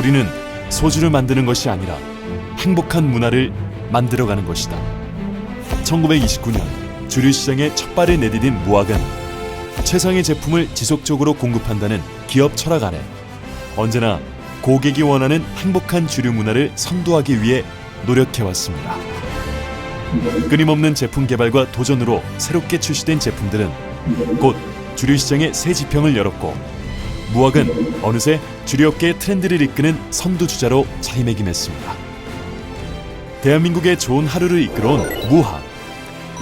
우리는 소주를 만드는 것이 아니라 행복한 문화를 만들어가는 것이다. 1929년 주류 시장에 첫 발을 내디딘 무학은 최상의 제품을 지속적으로 공급한다는 기업 철학 아래 언제나 고객이 원하는 행복한 주류 문화를 선도하기 위해 노력해왔습니다. 끊임없는 제품 개발과 도전으로 새롭게 출시된 제품들은 곧 주류 시장의 새 지평을 열었고 무학은 어느새 주류업계의 트렌드를 이끄는 선두주자로 자리매김했습니다. 대한민국의 좋은 하루를 이끌어온 무학.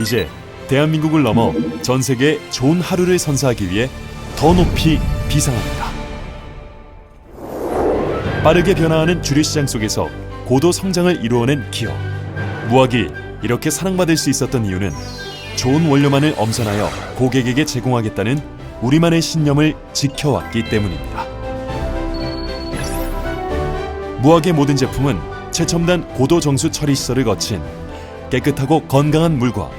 이제 대한민국을 넘어 전 세계에 좋은 하루를 선사하기 위해 더 높이 비상합니다. 빠르게 변화하는 주류 시장 속에서 고도 성장을 이루어낸 기업. 무학이 이렇게 사랑받을 수 있었던 이유는 좋은 원료만을 엄선하여 고객에게 제공하겠다는 우리만의 신념을 지켜왔기 때문입니다. 무학의 모든 제품은 최첨단 고도 정수 처리 시설을 거친 깨끗하고 건강한 물과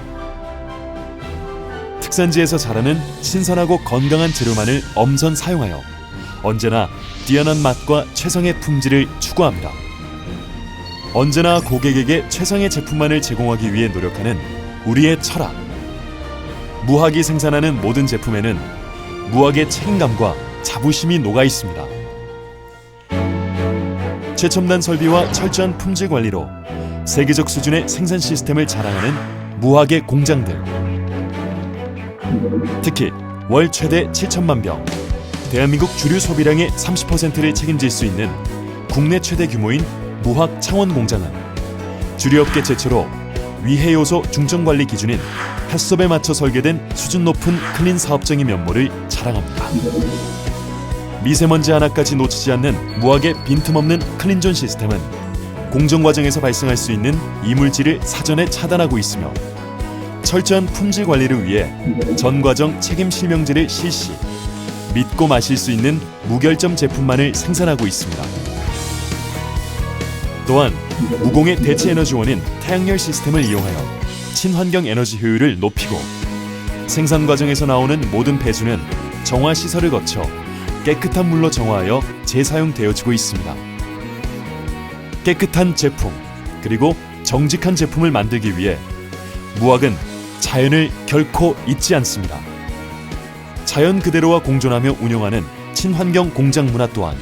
특산지에서 자라는 신선하고 건강한 재료만을 엄선 사용하여 언제나 뛰어난 맛과 최상의 품질을 추구합니다. 언제나 고객에게 최상의 제품만을 제공하기 위해 노력하는 우리의 철학. 무학이 생산하는 모든 제품에는 무학의 책임감과 자부심이 녹아 있습니다. 최첨단 설비와 철저한 품질 관리로 세계적 수준의 생산 시스템을 자랑하는 무학의 공장들. 특히 월 최대 7천만 병, 대한민국 주류 소비량의 30%를 책임질 수 있는 국내 최대 규모인 무학 창원 공장은 주류업계 최초로 위해 요소 중점 관리 기준인 햇섭에 맞춰 설계된 수준 높은 클린 사업장의 면모를 자랑합니다. 미세먼지 하나까지 놓치지 않는 무학의 빈틈없는 클린존 시스템은 공정 과정에서 발생할 수 있는 이물질을 사전에 차단하고 있으며 철저한 품질 관리를 위해 전 과정 책임 실명제를 실시. 믿고 마실 수 있는 무결점 제품만을 생산하고 있습니다. 또한 무공해 대체 에너지원인 태양열 시스템을 이용하여 친환경 에너지 효율을 높이고 생산 과정에서 나오는 모든 배수는 정화 시설을 거쳐 깨끗한 물로 정화하여 재사용되어지고 있습니다. 깨끗한 제품 그리고 정직한 제품을 만들기 위해 무학은 자연을 결코 잊지 않습니다. 자연 그대로와 공존하며 운영하는 친환경 공장 문화 또한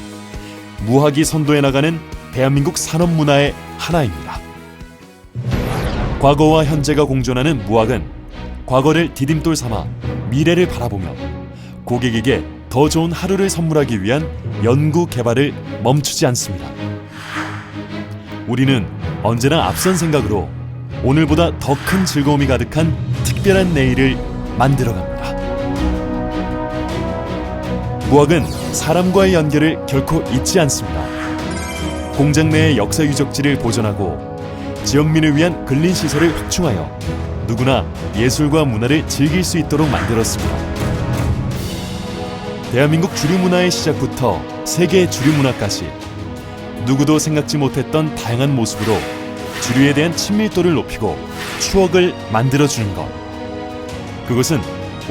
무학이 선도해 나가는 대한민국 산업 문화의 하나입니다. 과거와 현재가 공존하는 무학은 과거를 디딤돌 삼아 미래를 바라보며 고객에게 더 좋은 하루를 선물하기 위한 연구 개발을 멈추지 않습니다. 우리는 언제나 앞선 생각으로 오늘보다 더 큰 즐거움이 가득한 특별한 내일을 만들어갑니다. 무학은 사람과의 연결을 결코 잊지 않습니다. 공장 내의 역사 유적지를 보존하고 지역민을 위한 근린 시설을 확충하여 누구나 예술과 문화를 즐길 수 있도록 만들었습니다. 대한민국 주류 문화의 시작부터 세계 주류 문화까지 누구도 생각지 못했던 다양한 모습으로 주류에 대한 친밀도를 높이고 추억을 만들어 주는 것. 그것은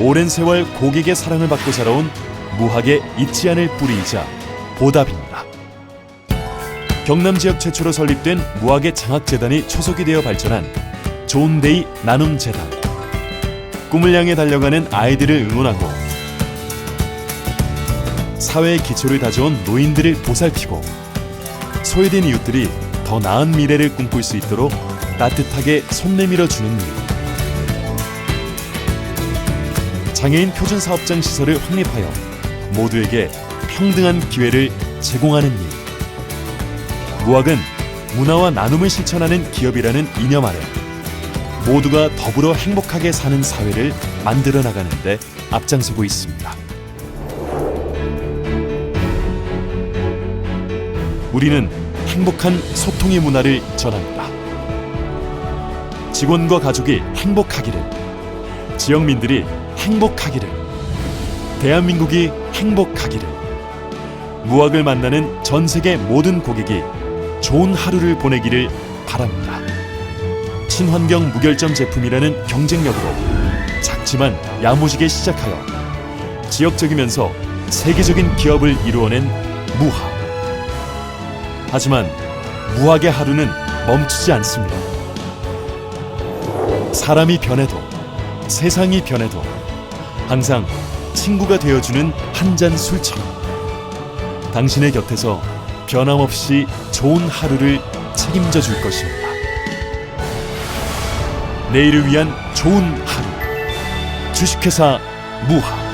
오랜 세월 고객의 사랑을 받고 자라온 무학의 잊지 않을 뿌리이자 보답입니다. 경남 지역 최초로 설립된 무학의 장학재단이 초석이 되어 발전한 좋은데이 나눔재단. 꿈을 향해 달려가는 아이들을 응원하고 사회의 기초를 다져온 노인들을 보살피고 소외된 이웃들이 더 나은 미래를 꿈꿀 수 있도록 따뜻하게 손 내밀어 주는 일. 장애인 표준 사업장 시설을 확립하여 모두에게 평등한 기회를 제공하는 일. 무학은 문화와 나눔을 실천하는 기업이라는 이념 아래 모두가 더불어 행복하게 사는 사회를 만들어 나가는데 앞장서고 있습니다. 우리는 행복한 소통의 문화를 전합니다. 직원과 가족이 행복하기를, 지역민들이 행복하기를, 대한민국이 행복하기를, 무학을 만나는 전 세계 모든 고객이 좋은 하루를 보내기를 바랍니다. 친환경 무결점 제품이라는 경쟁력으로 작지만 야무지게 시작하여 지역적이면서 세계적인 기업을 이루어낸 무학. 하지만 무학의 하루는 멈추지 않습니다. 사람이 변해도 세상이 변해도 항상 친구가 되어주는 한 잔 술처럼 당신의 곁에서 변함없이 좋은 하루를 책임져 줄 것입니다. 내일을 위한 좋은 하루 주식회사 무학